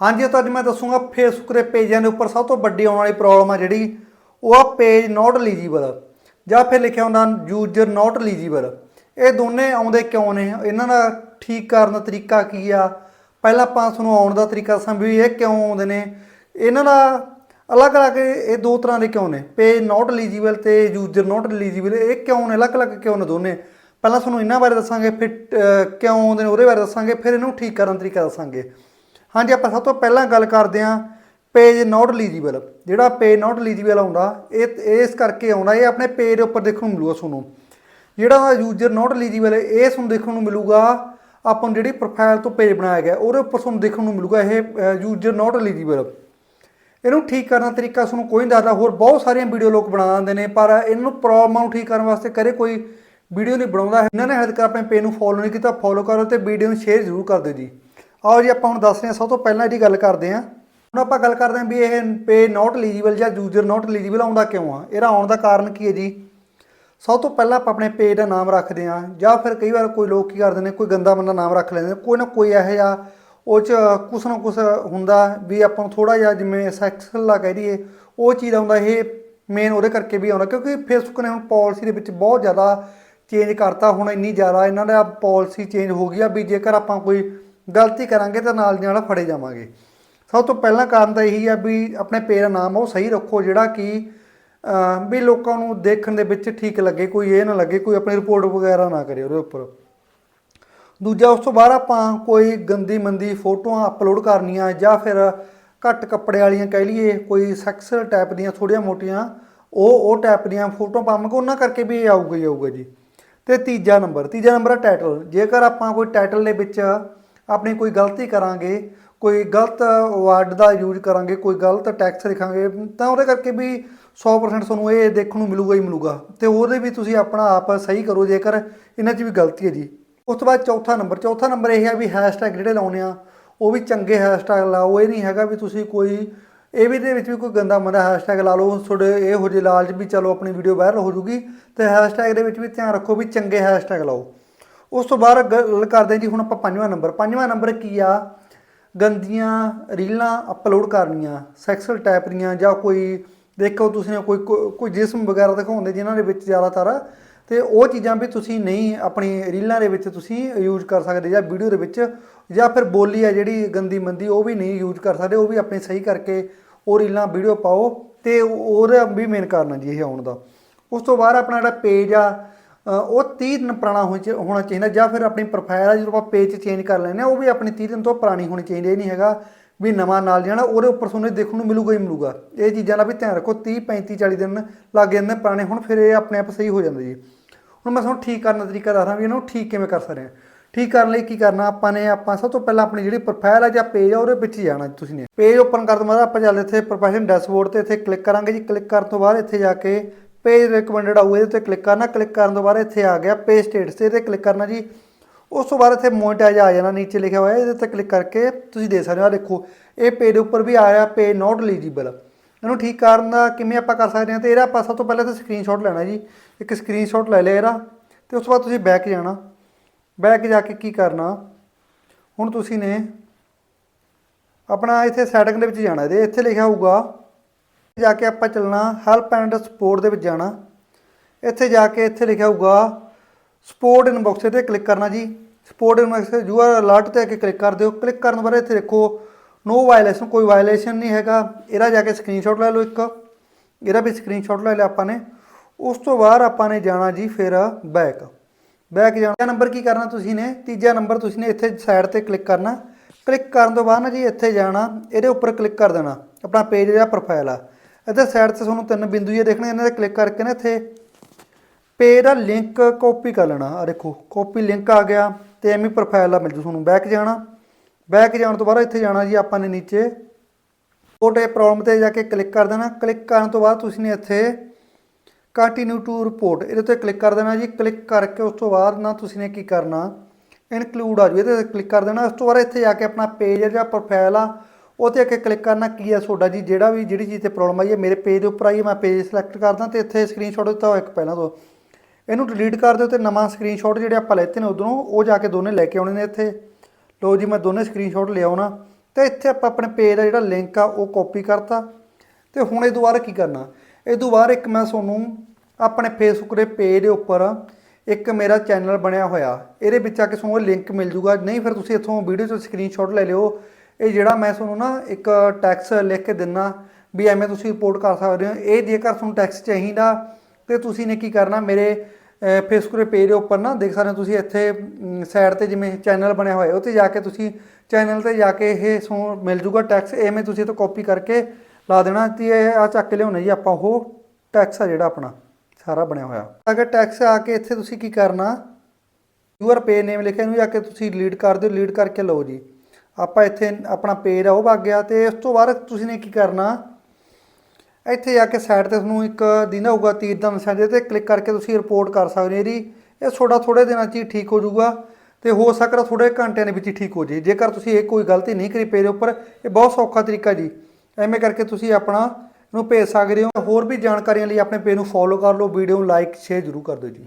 ਹਾਂਜੀ ਤਾਂ ਅੱਜ ਮੈਂ ਦੱਸੂਗਾ ਫੇਸਬੁੱਕ ਦੇ ਪੇਜਾਂ ਦੇ ਉੱਪਰ ਸਭ ਤੋਂ ਵੱਡੀ ਆਉਣ ਵਾਲੀ ਪ੍ਰੋਬਲਮ ਆ ਜਿਹੜੀ, ਉਹ ਆ ਪੇਜ ਨਾਟ ਐਲੀਜੀਬਲ ਜਾਂ ਫਿਰ ਲਿਖਿਆ ਹੁੰਦਾ ਯੂਜ਼ਰ ਨਾਟ ਐਲੀਜੀਬਲ ਇਹ ਦੋਨੇ ਆਉਂਦੇ ਕਿਉਂ ਨੇ? ਇਹਨਾਂ ਦਾ ਠੀਕ ਕਰਨ ਦਾ ਤਰੀਕਾ ਕੀ ਆ? ਪਹਿਲਾਂ ਆਪਾਂ ਤੁਹਾਨੂੰ ਆਉਣ ਦਾ ਤਰੀਕਾ ਦੱਸਾਂ ਵੀ ਇਹ ਕਿਉਂ ਆਉਂਦੇ ਨੇ। ਇਹਨਾਂ ਦਾ ਅਲੱਗ-ਅਲੱਗ ਇਹ ਦੋ ਤਰ੍ਹਾਂ ਦੇ ਕਿਉਂ ਨੇ? ਪੇਜ ਨਾਟ ਐਲੀਜੀਬਲ ਤੇ ਯੂਜ਼ਰ ਨਾਟ ਐਲੀਜੀਬਲ ਇਹ ਕਿਉਂ ਨੇ? ਅਲੱਗ-ਅਲੱਗ ਕਿਉਂ ਨੇ ਦੋਨੇ? ਪਹਿਲਾਂ ਤੁਹਾਨੂੰ ਇਹਨਾਂ ਬਾਰੇ ਦੱਸਾਂਗੇ, ਫਿਰ ਕਿਉਂ ਆਉਂਦੇ ਨੇ ਉਹਦੇ ਬਾਰੇ ਦੱਸਾਂਗੇ, ਫਿਰ ਇਹਨੂੰ ਠੀਕ ਕਰਨ ਦਾ ਤਰੀਕਾ ਦੱਸਾਂਗੇ। ਹਾਂਜੀ, ਆਪਾਂ ਸਭ ਤੋਂ ਪਹਿਲਾਂ ਗੱਲ ਕਰਦੇ ਹਾਂ ਪੇਜ ਨਾਟ ਐਲੀਜੀਬਲ ਜਿਹੜਾ ਪੇਜ ਨਾਟ ਐਲੀਜੀਬਲ ਆਉਂਦਾ, ਇਹ ਇਸ ਕਰਕੇ ਆਉਂਦਾ, ਇਹ ਆਪਣੇ ਪੇਜ ਦੇ ਉੱਪਰ ਦੇਖਣ ਨੂੰ ਮਿਲੂਗਾ ਤੁਹਾਨੂੰ। ਜਿਹੜਾ ਯੂਜ਼ਰ ਨਾਟ ਐਲੀਜੀਬਲ ਹੈ ਇਹ ਤੁਹਾਨੂੰ ਦੇਖਣ ਨੂੰ ਮਿਲੂਗਾ, ਆਪਾਂ ਨੂੰ ਜਿਹੜੀ ਪ੍ਰੋਫਾਈਲ ਤੋਂ ਪੇਜ ਬਣਾਇਆ ਗਿਆ, ਉਹਦੇ ਉੱਪਰ ਤੁਹਾਨੂੰ ਦੇਖਣ ਨੂੰ ਮਿਲੂਗਾ ਇਹ ਯੂਜ਼ਰ ਨਾਟ ਐਲੀਜੀਬਲ ਇਹਨੂੰ ਠੀਕ ਕਰਨ ਦਾ ਤਰੀਕਾ ਤੁਹਾਨੂੰ ਕੋਈ ਨਹੀਂ ਦੱਸਦਾ, ਹੋਰ ਬਹੁਤ ਸਾਰੀਆਂ ਵੀਡੀਓ ਲੋਕ ਬਣਾ ਦਿੰਦੇ ਨੇ, ਪਰ ਇਹਨੂੰ ਪ੍ਰੋਬਲਮ ਨੂੰ ਠੀਕ ਕਰਨ ਵਾਸਤੇ ਕਰੇ ਕੋਈ ਵੀਡੀਓ ਨਹੀਂ ਬਣਾਉਂਦਾ। ਇਹਨਾਂ ਨੇ ਹਜੇ ਤੱਕ ਆਪਣੇ ਪੇਜ ਨੂੰ ਫੋਲੋ ਨਹੀਂ ਕੀਤਾ ਫੋਲੋ ਕਰੋ ਤੇ ਵੀਡੀਓ ਨੂੰ ਸ਼ੇਅਰ ਜ਼ਰੂਰ ਕਰ ਦਿਓ ਜੀ। ਆਓ ਜੀ ਆਪਾਂ ਹੁਣ ਦੱਸਦੇ ਹਾਂ, ਸਭ ਤੋਂ ਪਹਿਲਾਂ ਇਹਦੀ ਗੱਲ ਕਰਦੇ ਹਾਂ। ਹੁਣ ਆਪਾਂ ਗੱਲ ਕਰਦੇ ਹਾਂ ਵੀ ਇਹ ਪੇਜ ਨਾਟ ਐਲੀਜੀਬਲ ਜਾਂ ਯੂਜ਼ਰ ਨਾਟ ਐਲੀਜੀਬਲ ਆਉਂਦਾ ਕਿਉਂ ਆ? ਇਹਦਾ ਆਉਣ ਦਾ ਕਾਰਨ ਕੀ ਹੈ ਜੀ? ਸਭ ਤੋਂ ਪਹਿਲਾਂ ਆਪਾਂ ਆਪਣੇ ਪੇਜ ਦਾ ਨਾਮ ਰੱਖਦੇ ਹਾਂ, ਜਾਂ ਫਿਰ ਕਈ ਵਾਰ ਕੋਈ ਲੋਕ ਕੀ ਕਰਦੇ ਨੇ, ਕੋਈ ਗੰਦਾ ਬੰਦਾ ਨਾਮ ਰੱਖ ਲੈਂਦੇ ਨੇ, ਕੋਈ ਨਾ ਕੋਈ ਇਹੋ ਜਿਹਾ ਉਹ ਚ ਕੁਛ ਨਾ ਕੁਛ ਹੁੰਦਾ ਵੀ ਆਪਾਂ ਨੂੰ ਥੋੜਾ ਜਿਹਾ ਜਿਵੇਂ ਸੈਕਸੁਅਲ ਲਾ ਕਹਿ ਦਈਏ, ਉਹ ਚੀਜ਼ ਆਉਂਦਾ ਇਹ ਮੇਨ ਉਹਦੇ ਕਰਕੇ ਵੀ ਆਉਂਦਾ, ਕਿਉਂਕਿ ਫੇਸਬੁੱਕ ਨੇ ਹੁਣ ਪਾਲਿਸੀ ਦੇ ਵਿੱਚ ਬਹੁਤ ਜ਼ਿਆਦਾ ਚੇਂਜ ਕਰਤਾ, ਹੁਣ ਇੰਨੀ ਜ਼ਿਆਦਾ ਇਹਨਾਂ ਦਾ ਪਾਲਿਸੀ ਚੇਂਜ ਹੋ ਗਈ ਆ ਵੀ ਜੇਕਰ ਆਪਾਂ ਕੋਈ ਗਲਤੀ ਕਰਾਂਗੇ ਤਾਂ ਨਾਲ ਦੀ ਨਾਲ ਫੜੇ ਜਾਵਾਂਗੇ। ਸਭ ਤੋਂ ਪਹਿਲਾਂ ਕਾਰਨ ਤਾਂ ਇਹੀ ਆ ਵੀ ਆਪਣੇ ਪੇਰਾ ਨਾਮ ਉਹ ਸਹੀ ਰੱਖੋ, ਜਿਹੜਾ ਕਿ ਵੀ ਲੋਕਾਂ ਨੂੰ ਦੇਖਣ ਦੇ ਵਿੱਚ ਠੀਕ ਲੱਗੇ, ਕੋਈ ਇਹ ਨਾ ਲੱਗੇ, ਕੋਈ ਆਪਣੀ ਰਿਪੋਰਟ ਵਗੈਰਾ ਨਾ ਕਰੇ ਉਹਦੇ ਉੱਪਰ। ਦੂਜਾ, ਉਸ ਤੋਂ ਬਾਅਦ ਆਪਾਂ ਕੋਈ ਗੰਦੀ ਮੰਦੀ ਫੋਟੋਆਂ ਅਪਲੋਡ ਕਰਨੀਆਂ ਜਾਂ ਫਿਰ ਘੱਟ ਕੱਪੜੇ ਵਾਲੀਆਂ ਕਹਿ ਲਈਏ, ਕੋਈ ਸੈਕਸੁਅਲ ਟਾਈਪ ਦੀਆਂ ਥੋੜੀਆਂ ਮੋਟੀਆਂ, ਉਹ ਉਹ ਟਾਈਪ ਦੀਆਂ ਫੋਟੋ ਪਾਵਾਂਗੇ, ਉਹਨਾਂ ਕਰਕੇ ਵੀ ਇਹ ਆਊਗਾ ਹੀ ਆਊਗਾ ਜੀ। ਤੇ ਤੀਜਾ ਨੰਬਰ ਤੀਜਾ ਨੰਬਰ ਹੈ ਟਾਈਟਲ ਜੇਕਰ ਆਪਾਂ ਕੋਈ ਟਾਈਟਲ ਦੇ ਵਿੱਚ ਆਪਣੀ ਕੋਈ ਗਲਤੀ ਕਰਾਂਗੇ, ਕੋਈ ਗਲਤ ਵਰਡ ਦਾ ਯੂਜ਼ ਕਰਾਂਗੇ, ਕੋਈ ਗਲਤ ਟੈਕਸ ਲਿਖਾਂਗੇ, ਤਾਂ ਉਹਦੇ ਕਰਕੇ ਵੀ 100% ਤੁਹਾਨੂੰ ਇਹ ਦੇਖਣ ਨੂੰ ਮਿਲੂਗਾ ਹੀ ਮਿਲੂਗਾ। ਤੇ ਉਹਦੇ ਵੀ ਤੁਸੀਂ ਆਪਣਾ ਆਪ ਸਹੀ ਕਰੋ ਜੇਕਰ ਇਹਨਾਂ 'ਚ ਵੀ ਗਲਤੀ ਹੈ ਜੀ। ਉਸ ਤੋਂ ਬਾਅਦ ਚੌਥਾ ਨੰਬਰ ਚੌਥਾ ਨੰਬਰ ਇਹ ਹੈ ਵੀ ਹੈਸ਼ਟੈਗ ਜਿਹੜੇ ਲਾਉਣੇ ਆ, ਉਹ ਵੀ ਚੰਗੇ ਹੈਸ਼ਟੈਗ ਲਾਓ। ਇਹ ਨਹੀਂ ਹੈਗਾ ਵੀ ਤੁਸੀਂ ਕੋਈ, ਇਹ ਵੀ ਦੇ ਵਿੱਚ ਵੀ ਕੋਈ ਗੰਦਾ ਮੰਦਾ ਹੈਸ਼ਟੈਗ ਲਾ ਲਓ। ਤੁਹਾਡੇ ਇਹੋ ਜਿਹੇ ਲਾਲਚ ਵੀ ਚਲੋ ਆਪਣੀ ਵੀਡੀਓ ਵਾਇਰਲ ਹੋ ਜੂਗੀ। ਤੇ ਹੈਸ਼ਟੈਗ ਦੇ ਵਿੱਚ ਵੀ ਧਿਆਨ ਰੱਖੋ ਵੀ ਚੰਗੇ ਹੈਸ਼ਟੈਗ ਲਾਓ। ਉਸ ਤੋਂ ਬਾਅਦ ਗੱਲ ਕਰਦੇ ਹਾਂ ਜੀ, ਹੁਣ ਆਪਾਂ ਪੰਜਵਾਂ ਨੰਬਰ। ਪੰਜਵਾਂ ਨੰਬਰ ਕੀ ਆ? ਗੰਦੀਆਂ ਰੀਲਾਂ ਅਪਲੋਡ ਕਰਨੀਆਂ ਸੈਕਸੁਅਲ ਟਾਈਪ ਦੀਆਂ ਜਾਂ ਕੋਈ ਦੇਖੋ ਤੁਸੀਂ ਕੋਈ ਕੋਈ ਕੋਈ ਜਿਸਮ ਵਗੈਰਾ ਦਿਖਾਉਂਦੇ ਜਿਨ੍ਹਾਂ ਦੇ ਵਿੱਚ ਜ਼ਿਆਦਾਤਰ, ਤੇ ਉਹ ਚੀਜ਼ਾਂ ਵੀ ਤੁਸੀਂ ਨਹੀਂ ਆਪਣੀ ਰੀਲਾਂ ਦੇ ਵਿੱਚ ਤੁਸੀਂ ਯੂਜ਼ ਕਰ ਸਕਦੇ ਜਾਂ ਵੀਡੀਓ ਦੇ ਵਿੱਚ ਜਾਂ ਫਿਰ ਬੋਲੀ ਆ ਜਿਹੜੀ ਗੰਦੀ ਮੰਦੀ ਉਹ ਵੀ ਨਹੀਂ ਯੂਜ਼ ਕਰ ਸਕਦੇ, ਉਹ ਵੀ ਆਪਣੇ ਸਹੀ ਕਰਕੇ ਉਹ ਰੀਲਾਂ ਵੀਡੀਓ ਪਾਓ ਤੇ ਉਹਦਾ ਵੀ ਮੇਨ ਕਾਰਨ ਆ ਜੀ ਇਹ ਆਉਣ ਦਾ। ਉਸ ਤੋਂ ਬਾਅਦ ਆਪਣਾ ਜਿਹੜਾ ਪੇਜ ਆ ਉਹ 30 ਦਿਨ ਪੁਰਾਣਾ ਹੋਣਾ ਹੋਣਾ ਚਾਹੀਦਾ ਜਾਂ ਫਿਰ ਆਪਣੀ ਪ੍ਰੋਫਾਈਲ ਆ ਜਦੋਂ ਆਪਾਂ ਪੇਜ ਚੇਂਜ ਕਰ ਲੈਂਦੇ ਆ ਉਹ ਵੀ ਆਪਣੀ 30 ਦਿਨ ਤੋਂ ਪੁਰਾਣੀ ਹੋਣੀ ਚਾਹੀਦੀ ਇਹ ਨਹੀਂ ਹੈਗਾ ਵੀ ਨਵਾਂ ਨਾਲ ਜਾਣਾ, ਉਹਦੇ ਉੱਪਰ ਤੁਹਾਨੂੰ ਦੇਖਣ ਨੂੰ ਮਿਲੂਗਾ ਹੀ ਮਿਲੂਗਾ। ਇਹ ਚੀਜ਼ਾਂ ਦਾ ਵੀ ਧਿਆਨ ਰੱਖੋ 30 35 40 ਦਿਨ ਲੱਗ ਜਾਂਦੇ ਨੇ ਪੁਰਾਣੇ, ਹੁਣ ਫਿਰ ਇਹ ਆਪਣੇ ਆਪ ਸਹੀ ਹੋ ਜਾਂਦਾ ਜੀ। ਹੁਣ ਮੈਂ ਤੁਹਾਨੂੰ ਠੀਕ ਕਰਨ ਦਾ ਤਰੀਕਾ ਦੱਸਦਾ ਵੀ ਇਹਨੂੰ ਠੀਕ ਕਿਵੇਂ ਕਰ ਸਕਦੇ ਹਾਂ। ਠੀਕ ਕਰਨ ਲਈ ਕੀ ਕਰਨਾ, ਆਪਾਂ ਨੇ, ਆਪਾਂ ਸਭ ਤੋਂ ਪਹਿਲਾਂ ਆਪਣੀ ਜਿਹੜੀ ਪ੍ਰੋਫਾਈਲ ਆ ਜਾਂ ਪੇਜ ਆ, ਉਹਦੇ ਵਿੱਚ ਹੀ ਜਾਣਾ ਤੁਸੀਂ ਨੇ। ਪੇਜ ਓਪਨ ਕਰਨ ਤੋਂ ਬਾਅਦ ਆਪਾਂ ਚੱਲਦੇ ਇੱਥੇ ਪ੍ਰੋਫੈਸ਼ਨ ਡੈਸ਼ਬੋਰਡ ਤੇ ਇੱਥੇ ਕਲਿੱਕ ਕਰਾਂਗੇ ਜੀ। ਕਲਿੱਕ ਕਰਨ ਤੋਂ ਬਾਅਦ ਇੱਥੇ ਜਾ ਕੇ ਪੇਜ ਰეკਮੈਂਡਡ ਆਊ, ਇਹਦੇ ਤੇ ਕਲਿੱਕ ਕਰਨਾ ਕਲਿੱਕ ਕਰਨ ਤੋਂ ਬਾਅਦ ਇੱਥੇ ਆ ਗਿਆ ਪੇਜ ਸਟੇਟਸ ਤੇ ਇਹਦੇ ਕਲਿੱਕ ਕਰਨਾ ਜੀ। ਉਸ ਤੋਂ ਬਾਅਦ ਇੱਥੇ ਮੋਨਟਾਈਜ਼ ਆ ਜਾਣਾ, ਨੀਚੇ ਲਿਖਿਆ ਹੋਇਆ, ਇਹਦੇ ਤੇ ਕਲਿੱਕ ਕਰਕੇ ਤੁਸੀਂ ਦੇ ਸਕਦੇ ਹੋ, ਆਹ ਦੇਖੋ, ਇਹ ਪੇਜ ਦੇ ਉੱਪਰ ਵੀ ਆ ਰਿਹਾ ਪੇਜ ਨਾਟ ਐਲੀਜੀਬਲ ਇਹਨੂੰ ਠੀਕ ਕਰਨ ਦਾ ਕਿਵੇਂ ਆਪਾਂ ਕਰ ਸਕਦੇ ਹਾਂ ਤੇ ਇਹਦਾ ਆਪਾਂ ਸਭ ਤੋਂ ਪਹਿਲਾਂ ਤਾਂ ਸਕਰੀਨਸ਼ਾਟ ਲੈਣਾ ਜੀ। ਇੱਕ ਸਕਰੀਨਸ਼ਾਟ ਲੈ ਲਿਆ ਇਹਦਾ ਤੇ ਉਸ ਤੋਂ ਬਾਅਦ ਤੁਸੀਂ ਬੈਕ ਜਾਣਾ। ਬੈਕ ਜਾ ਕੇ ਕੀ ਕਰਨਾ? ਹੁਣ ਤੁਸੀਂ ਨੇ ਆਪਣਾ ਇੱਥੇ ਸੈਟਿੰਗ ਦੇ ਵਿੱਚ ਜਾਣਾ, ਇਹਦੇ, ਇੱਥੇ ਲਿਖਿਆ ਹੋਊਗਾ ਜਾ ਕੇ ਆਪਾਂ ਚੱਲਣਾ ਹੈਲਪ ਐਂਡ ਸਪੋਰਟ ਦੇ ਵਿੱਚ ਜਾਣਾ। ਇੱਥੇ ਜਾ ਕੇ ਇੱਥੇ ਲਿਖਿਆ ਹੋਊਗਾ ਸਪੋਰਟ ਇਨਬਾਕਸ ਤੇ ਕਲਿੱਕ ਕਰਨਾ ਜੀ। Support inbox you are alert ਤੇ ਆ ਕੇ ਕਲਿੱਕ ਕਰ ਦਿਓ। ਕਲਿੱਕ ਕਰਨ ਤੋਂ ਬਾਅਦ ਇੱਥੇ ਦੇਖੋ ਨੋ ਵਾਇਲੇਸ਼ਨ ਕੋਈ ਵਾਇਲੇਸ਼ਨ ਨਹੀਂ ਹੈਗਾ। ਇਹਦਾ ਜਾ ਕੇ ਸਕਰੀਨਸ਼ਾਟ ਲੈ ਲਓ ਇੱਕ। ਇਹਦਾ ਵੀ ਸਕਰੀਨਸ਼ਾਟ ਲੈ ਲਿਆ ਆਪਾਂ ਨੇ। ਉਸ ਤੋਂ ਬਾਅਦ ਆਪਾਂ ਨੇ ਜਾਣਾ ਜੀ ਫਿਰ ਬੈਕ ਬੈਕ ਜਾਣਾ। ਨੰਬਰ ਕੀ ਕਰਨਾ ਤੁਸੀਂ ਨੇ? ਤੀਜਾ ਨੰਬਰ ਤੁਸੀਂ ਨੇ ਇੱਥੇ ਸਾਈਡ ਤੇ ਕਲਿੱਕ ਕਰਨਾ। ਕਲਿੱਕ ਕਰਨ ਤੋਂ ਬਾਅਦ ਨਾ ਜੀ ਇੱਥੇ ਜਾਣਾ, ਇਹਦੇ ਉੱਪਰ ਕਲਿੱਕ ਕਰ ਦੇਣਾ। ਆਪਣਾ ਪੇਜ ਜਾਂ ਪ੍ਰੋਫਾਈਲ ਆ। ਇੱਥੇ ਸਾਈਡ ਤੇ ਤੁਹਾਨੂੰ ਤਿੰਨ ਬਿੰਦੂ ਇਹ ਦੇਖਣੇ, ਇਹਨਾਂ ਤੇ ਕਲਿੱਕ ਕਰਕੇ ਨਾ ਇੱਥੇ ਪੇ ਦਾ ਲਿੰਕ ਕਾਪੀ ਕਰ ਲੈਣਾ। ਆ ਦੇਖੋ ਕਾਪੀ ਲਿੰਕ ਆ ਗਿਆ ਤੇ ਐਵੇਂ ਪ੍ਰੋਫਾਈਲ ਆ ਮਿਲ ਜੂ ਤੁਹਾਨੂੰ। ਬੈਕ ਜਾਣਾ ਬੈਕ ਜਾਣ ਤੋਂ ਬਾਅਦ ਇੱਥੇ ਜਾਣਾ ਜੀ ਆਪਾਂ ਨੇ ਨੀਚੇ। ਛੋਟੇ ਪ੍ਰੋਬਲਮ ਤੇ ਜਾ ਕੇ ਕਲਿੱਕ ਕਰ ਦੇਣਾ। ਕਲਿੱਕ ਕਰਨ ਤੋਂ ਬਾਅਦ ਤੁਸੀਂ ਨੇ ਇੱਥੇ ਕੰਟੀਨਿਊ ਟੂ ਰਿਪੋਰਟ ਇਹਦੇ ਤੇ ਕਲਿੱਕ ਕਰ ਦੇਣਾ ਜੀ। ਕਲਿੱਕ ਕਰਕੇ ਉਸ ਤੋਂ ਬਾਅਦ ਨਾ ਤੁਸੀਂ ਨੇ ਕੀ ਕਰਨਾ ਇਨਕਲੂਡ ਆ ਜੂ ਇਹਦੇ ਤੇ ਕਲਿੱਕ ਕਰ ਦੇਣਾ। ਉਸ ਤੋਂ ਬਾਅਦ ਇੱਥੇ ਜਾ ਕੇ ਆਪਣਾ ਪੇਜ ਜਾਂ ਪ੍ਰੋਫਾਈਲ ਆ ਉਹ ਤੇ ਅੱਗੇ ਕਲਿੱਕ ਕਰਨਾ ਕੀ ਹੈ ਤੁਹਾਡਾ ਜੀ, ਜਿਹੜਾ ਵੀ ਜਿਹੜੀ ਚੀਜ਼ ਤੇ ਪ੍ਰੋਬਲਮ ਆਈ ਹੈ, ਮੇਰੇ ਪੇਜ ਦੇ ਉੱਪਰ ਆਈ ਹੈ, ਮੈਂ ਪੇਜ ਸਿਲੈਕਟ ਕਰਦਾ ਤੇ ਇੱਥੇ ਸਕਰੀਨਸ਼ਾਟ ਦਿੱਤਾ ਹੋਇਆ ਇੱਕ ਪਹਿਲਾਂ ਤੋਂ। ਇਹਨੂੰ ਡਿਲੀਟ ਕਰ ਦਿਓ ਤੇ ਨਵਾਂ ਸਕਰੀਨਸ਼ਾਟ ਜਿਹੜੇ ਆਪਾਂ ਲੈਤੇ ਨੇ ਉਧਰੋਂ, ਉਹ ਜਾ ਕੇ ਦੋਨੇ ਲੈ ਕੇ ਆਉਣੇ ਨੇ ਇੱਥੇ। ਲੋ ਜੀ, ਮੈਂ ਦੋਨੇ ਸਕਰੀਨਸ਼ਾਟ ਲਿਆਉਣਾ ਤੇ ਇੱਥੇ ਆਪਾਂ ਆਪਣੇ ਪੇਜ ਦਾ ਜਿਹੜਾ ਲਿੰਕ ਆ, ਉਹ ਕਾਪੀ ਕਰਤਾ। ਤੇ ਹੁਣ ਇਹ ਦੁਬਾਰਾ ਕੀ ਕਰਨਾ? ਇਹ ਦੁਬਾਰਾ ਇੱਕ ਮੈਂ ਤੁਹਾਨੂੰ ਆਪਣੇ ਫੇਸਬੁੱਕ ਦੇ ਪੇਜ ਦੇ ਉੱਪਰ ਇੱਕ ਮੇਰਾ ਚੈਨਲ ਬਣਿਆ ਹੋਇਆ। ਇਹਦੇ ਵਿੱਚ ਆ ਕੇ ਤੁਹਾਨੂੰ ਲਿੰਕ ਮਿਲ ਜੂਗਾ। ਨਹੀਂ ਫਿਰ ਤੁਸੀਂ ਇੱਥੋਂ ਵੀਡੀਓ ਤੋਂ ਸਕਰੀਨਸ਼ਾਟ ਲੈ ਲਿਓ। ਇਹ ਜਿਹੜਾ ਮੈਂ ਤੁਹਾਨੂੰ ਨਾ ਇੱਕ ਟੈਕਸ ਲਿਖ ਕੇ ਦਿੰਨਾ ਵੀ ਐਵੇਂ ਤੁਸੀਂ ਰਿਪੋਰਟ ਕਰ ਸਕਦੇ ਹੋ। ਇਹ ਜੇਕਰ ਤੁਹਾਨੂੰ ਟੈਕਸ ਚਾਹੀਦਾ ਤੇ ਤੁਸੀਂ ਨੇ ਕੀ ਕਰਨਾ, ਮੇਰੇ ਫੇਸਬੁੱਕ ਦੇ ਪੇਜ ਦੇ ਉੱਪਰ ਨਾ ਦੇਖ ਸਕਦੇ ਹੋ ਤੁਸੀਂ ਇੱਥੇ ਸਾਈਡ ਤੇ ਜਿਵੇਂ ਚੈਨਲ ਬਣਿਆ ਹੋਇਆ ਉਹ ਤੇ ਜਾ ਕੇ ਤੁਸੀਂ ਚੈਨਲ ਤੇ ਜਾ ਕੇ ਇਹ ਸੋ ਮਿਲ ਜੂਗਾ ਟੈਕਸ ਐਵੇਂ ਤੁਸੀਂ ਇਹ ਤੋਂ ਕਾਪੀ ਕਰਕੇ ਲਾ ਦੇਣਾ ਤੇ ਇਹ ਆ ਚੱਕ ਕੇ ਲਿਆਉਣਾ ਜੀ ਆਪਾਂ ਉਹ ਟੈਕਸ ਆ ਜਿਹੜਾ ਆਪਣਾ, ਸਾਰਾ ਬਣਿਆ ਹੋਇਆ। ਅਗਰ ਟੈਕਸ ਆ ਕੇ ਇੱਥੇ ਤੁਸੀਂ ਕੀ ਕਰਨਾ ਯੂਅਰ ਪੇ ਨੇਮ ਲਿਖਿਆ ਇਹਨੂੰ ਜਾ ਕੇ ਤੁਸੀਂ ਲੀਡ ਕਰ ਦਿਓ। ਲੀਡ ਕਰਕੇ ਲਓ ਜੀ। ਆਪਾਂ ਇੱਥੇ ਆਪਣਾ ਪੇਜ ਆ, ਉਹ ਵਗ ਗਿਆ ਤੇ ਉਸ ਤੋਂ ਬਾਅਦ ਤੁਸੀਂ ਨੇ ਕੀ ਕਰਨਾ? ਇੱਥੇ ਜਾ ਕੇ ਸਾਈਡ ਤੇ ਤੁਹਾਨੂੰ ਇੱਕ ਦਿਨ ਹੋਊਗਾ ਤੀਰ ਦਾ ਨਿਸ਼ਾਨ ਜਿਹਦੇ ਤੇ ਕਲਿੱਕ ਕਰਕੇ ਤੁਸੀਂ ਰਿਪੋਰਟ ਕਰ ਸਕਦੇ ਹੋ ਇਹਦੀ। ਇਹ ਤੁਹਾਡਾ ਥੋੜੇ ਦਿਨਾਂ 'ਚ ਹੀ ਠੀਕ ਹੋ ਜਾਊਗਾ ਤੇ ਹੋ ਸਕਦਾ ਥੋੜੇ ਘੰਟਿਆਂ ਦੇ ਵਿੱਚ ਹੀ ਠੀਕ ਹੋ ਜੇ ਜੇਕਰ ਤੁਸੀਂ ਇਹ ਕੋਈ ਗਲਤੀ ਨਹੀਂ ਕਰੀ ਪੇ ਉੱਪਰ, ਇਹ ਬਹੁਤ ਸੌਖਾ ਤਰੀਕਾ ਜੀ। ਐਵੇਂ ਕਰਕੇ ਤੁਸੀਂ ਆਪਣਾ ਨੂੰ ਭੇਜ ਸਕਦੇ ਹੋ। ਹੋਰ ਵੀ ਜਾਣਕਾਰੀਆਂ ਲਈ ਆਪਣੇ ਪੇਜ ਨੂੰ ਫੋਲੋ ਕਰ ਲਓ ਵੀਡੀਓ ਨੂੰ ਲਾਈਕ ਸ਼ੇਅਰ ਜ਼ਰੂਰ ਕਰ ਦਿਓ ਜੀ।